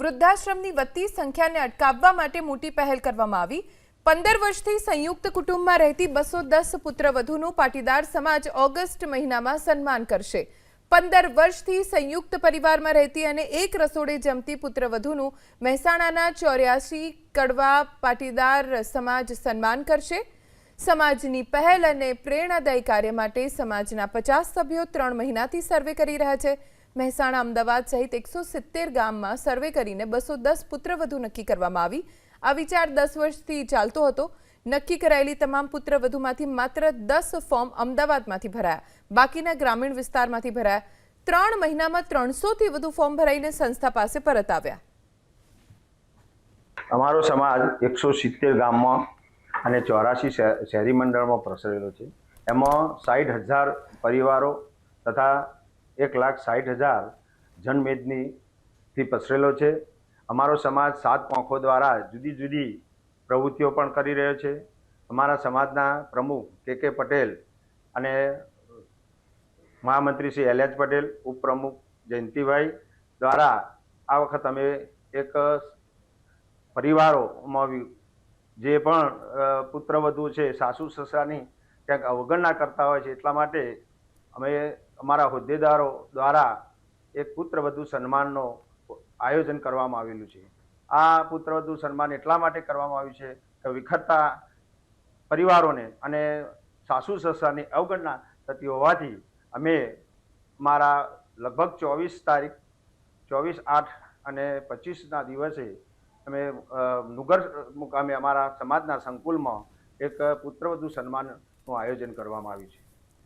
વૃદ્ધાશ્રમની વધતી સંખ્યાને અટકાવવા માટે મોટી પહેલ કરવામાં આવી. પંદર વર્ષથી સંયુક્ત કુટુંબમાં રહેતી બસો દસ પુત્રવધુનું પાટીદાર સમાજ ઓગસ્ટ મહિનામાં સન્માન કરશે. પંદર વર્ષથી સંયુક્ત પરિવારમાં રહેતી અને એક રસોડે જમતી પુત્રવધુનું મહેસાણાના ચોર્યાસી કડવા પાટીદાર સમાજ સન્માન કરશે. સમાજની પહેલ અને પ્રેરણાદાયી કાર્ય માટે સમાજના પચાસ સભ્યો ત્રણ મહિનાથી સર્વે કરી રહ્યા છે. મહેસાણા અમદાવાદ સહિત એકસો સિત્તેર ગામમાં સર્વે કરીને બસો દસ પુત્રવધુ નક્કી કરવામાં આવી. આ વિચાર દસ વર્ષથી ચાલતો હતો. નક્કી કરાયેલી તમામ પુત્રવધુમાંથી માત્ર દસ ફોર્મ અમદાવાદમાંથી ભરાયા. બાકીના ગ્રામીણ વિસ્તારમાંથી ભરાયા. ત્રણ મહિનામાં ત્રણસોથી વધુ ફોર્મ ભરાઈને સંસ્થા પાસે પરત આવ્યા. અમારો સમાજ એકસો સિત્તેર ગામમાં અને ચોરાસી શહેરી મંડળમાં પ્રસરેલો છે. એમાં સાઠ હજાર પરિવારો તથા એક લાખ સાઠ હજાર જનમેદનીથી પસરેલો છે. અમારો સમાજ સાત પાંખો દ્વારા જુદી જુદી પ્રવૃત્તિઓ પણ કરી રહ્યો છે. અમારા સમાજના પ્રમુખ કે કે પટેલ અને મહામંત્રી શ્રી એલ પટેલ, ઉપપ્રમુખ જયંતિભાઈ દ્વારા આ વખત અમે એક પરિવારોમાં જે પણ પુત્રવધુ છે, સાસુ સસરાની ક્યાંક અવગણના કરતા હોય છે એટલા માટે અમે અમારા હોદ્દેદારો દ્વારા એક પુત્રવધુ સન્માનનો આયોજન કરવામાં આવેલું છે. આ પુત્રવધુ સન્માન એટલા માટે કરવામાં આવ્યું છે કે વિખરતા પરિવારોને અને સાસુ સસરાની અવગણના થતી હોવાથી અમે મારા લગભગ ચોવીસ તારીખ, ચોવીસ આઠ અને પચીસના દિવસે અમે નુગર મુકામે અમારા સમાજના સંકુલમાં એક પુત્રવધુ સન્માનનું આયોજન કરવામાં આવ્યું છે.